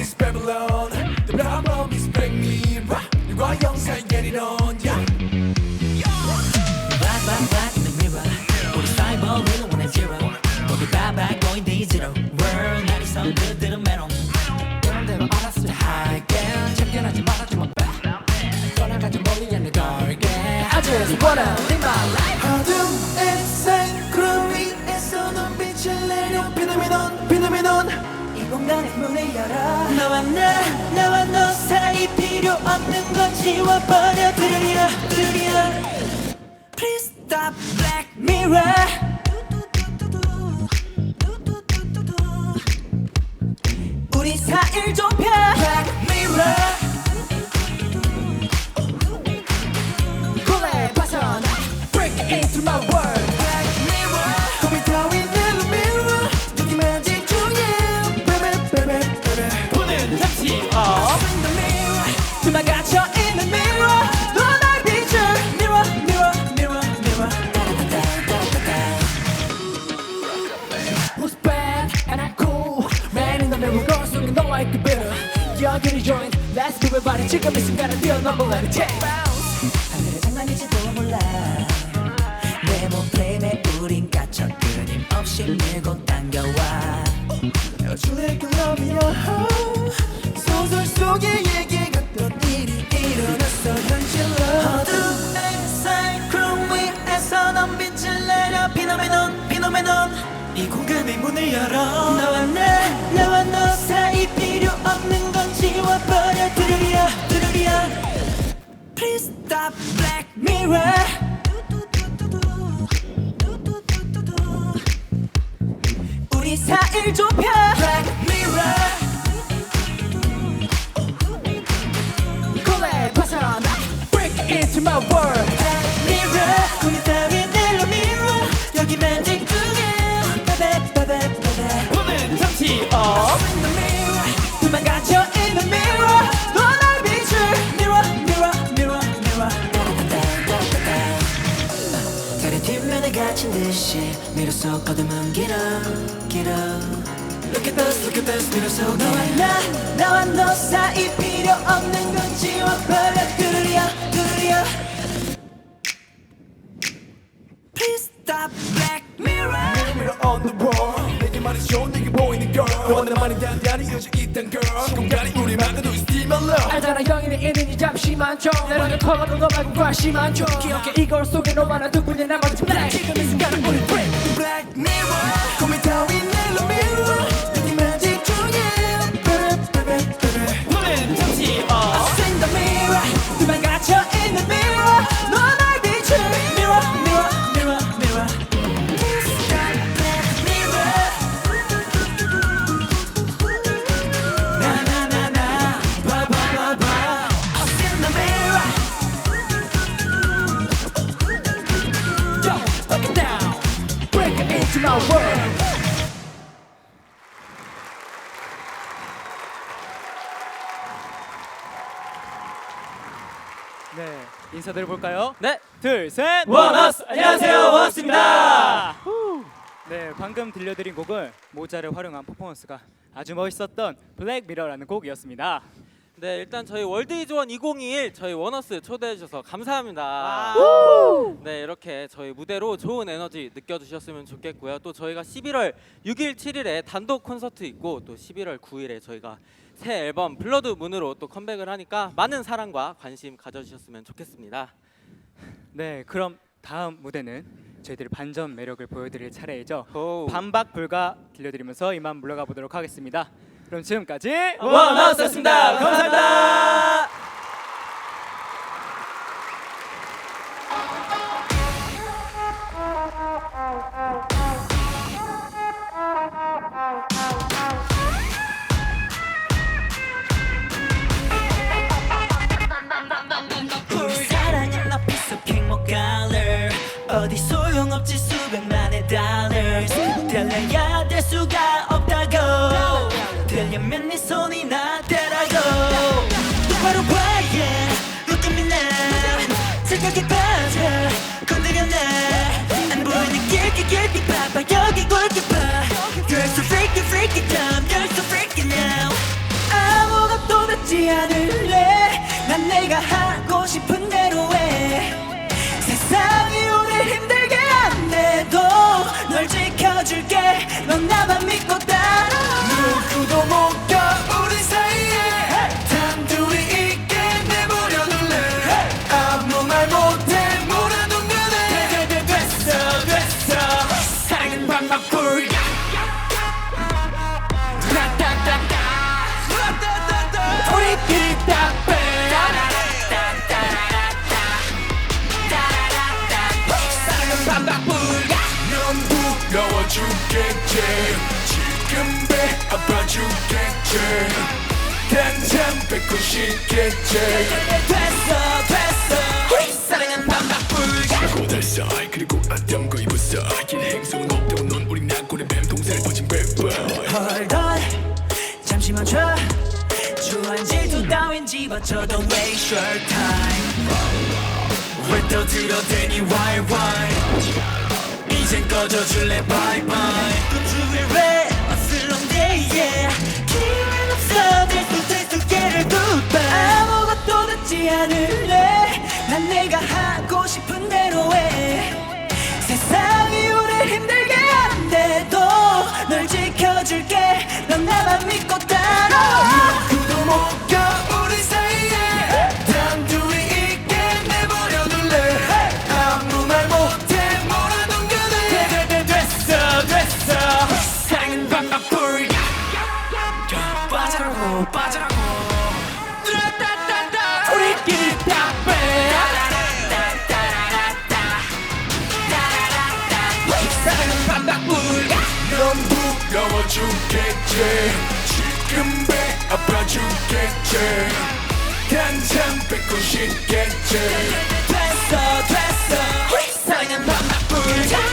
is Babylon The problem is Black Mirror 일과 영상 get it on yeah. Black, black, black in the mirror. 우리 사이버 위로 원해 zero. 거기 bad, bad, going day zero. World 날이 선 그들은 메롱. 그런 대로 알았을 때 할게 참견하지 말아주면 돼 떠나가지 멀리 않는 걸게 I just wanna 열어. 너와 나, 나와 너 사이 필요 없는 건 지워버려. 들으려, 들으려. Please stop Black Mirror. 우리 사이를 좁혀. Black Mirror. Body 지금 이 순간을 뛰어넘어 Let it take 하늘의 장난일지도 몰라. 내 몸프레임에 우린 갇혀 끊임없이 밀고 당겨와. your heart 소설 속의 얘기 같던 일이 일어났어 현실로. 어둠의 사이클론 위에서 넌 빛을 내려 피노메논 피노메논. 이 공간의 문을 열어 Please stop Black Mirror 우리 사이를 좁혀 갇힌 듯이 미로 속 어둠은 길어 길어. Look at this, look at this, 미로 속 너와 나, 나와 너 사이 필요 없는 건 지워버려 들으려, 들으려. Please stop Black Mirror. Mirror on the wall. 내게 말해줘 내게 보이는 girl. 원한만이 단단히 이어져 있단 girl. 공간이 우리 만든 우리 still my love. 알잖아 영인의 인연이 잠시만 좀 내려는 컬러로 너 말고 관심만 줘. 기억해 이걸 속에 너와 나 두분이 나머지 black my world 네, 인사드려 볼까요? 네, 둘, 셋. 원어스! 안녕하세요, 원어스입니다. 후! 네, 방금 들려드린 곡은 모자를 활용한 퍼포먼스가 아주 멋있었던 블랙 미러라는 곡이었습니다. 네 일단 저희 월드이즈원 2021 저희 원어스 초대해 주셔서 감사합니다. 네 이렇게 저희 무대로 좋은 에너지 느껴주셨으면 좋겠고요. 또 저희가 11월 6일 7일에 단독 콘서트 있고 또 11월 9일에 저희가 새 앨범 블러드 문으로 또 컴백을 하니까 많은 사랑과 관심 가져주셨으면 좋겠습니다. 네, 그럼 다음 무대는 저희들의 반전 매력을 보여드릴 차례이죠. 오. 반박 불가 들려드리면서 이만 물러가 보도록 하겠습니다. 그럼 지금까지 원어스였습니다. 감사합니다. 사랑은 piece of 뭐 어디 소용없지 수백만의 dollars 들려야 될 수가 oh. 하고 싶은 대 사랑은 방방불 넌 부러워 죽겠지. 지금 배 아파 죽겠지. 당장 뺏고 싶겠지. 됐어 됐어. 사랑은 방방불 고달 사이 그리고 어떤 거 입었어 이 행성은 없다고 넌 우리 낙고의 뱀 동생을 퍼진 뱀 Hold on 잠시만 줘 주한 질투 따윈 집어쳐 Don't waste your time. 왜또 들어대니? Why why 꺼져줄래? Bye bye. 또 죽을 왜 어슬렁대 yeah. 기회는 없어 될수 깨를 goodbye. 아무것도 듣지 않을래? 난 내가 하고 싶은 대로 해. 세상이 우릴 힘들게 한데도 널 지켜줄게. 넌 나만 믿고 따라 누구도 못 부러워 죽겠지. 지금 배 아파 죽겠지. 당장 뺏고 싶겠지. 됐어 됐어. 사랑은 방방불. 잡을